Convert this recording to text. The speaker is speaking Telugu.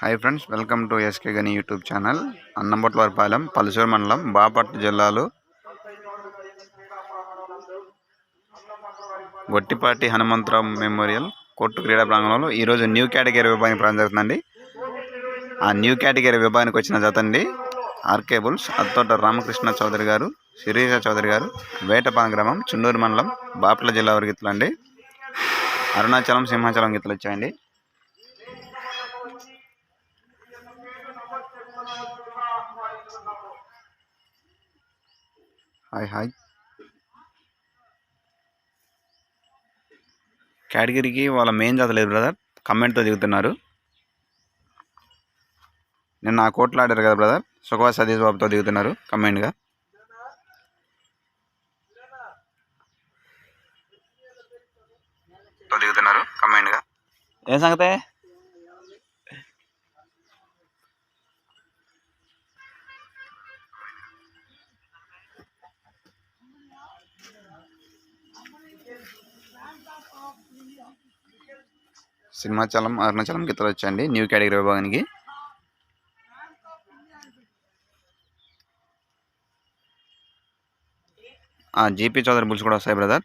Hi friends welcome to SK Gani YouTube channel. Annambatlavaripalem Palusuru మండలం బాపట్ల జిల్లాలో గొట్టిపాటి హనుమంతరావు మెమోరియల్ కోర్టు క్రీడా ప్రాంగణంలో ఈరోజు న్యూ కేటగిరీ విభాగం ప్రారంభం జరుగుతుందండి. ఆ న్యూ కేటగిరీ విభాగానికి వచ్చిన జత అండి ఆర్కే బుల్స్ అత్తోట రామకృష్ణ చౌదరి గారు శిరీష చౌదరి గారు వేటపాలెం గ్రామం చుండూరు మండలం బాపట్ల జిల్లా వారి గీతలు అండి అరుణాచలం సింహాచలం గీతలు వచ్చాయండి హాయ్ హాయ్. కేటగిరీకి వాళ్ళ మెయిన్ చదవలేదు బ్రదర్ కమెంట్తో దిగుతున్నారు. నిన్న ఆ కోట్లు ఆడారు కదా బ్రదర్ సుఖవాస్ సతీష్ బాబుతో దిగుతున్నారు కమెంట్గా దిగుతున్నారు కమెంట్గా ఏం సంగతే? సింహాచలం అరుణాచలం గీతలు వచ్చండి. న్యూ కేటగిరీ విభాగానికి. జీపీ చౌదరి బుల్స్ కూడా వస్తాయి బ్రదర్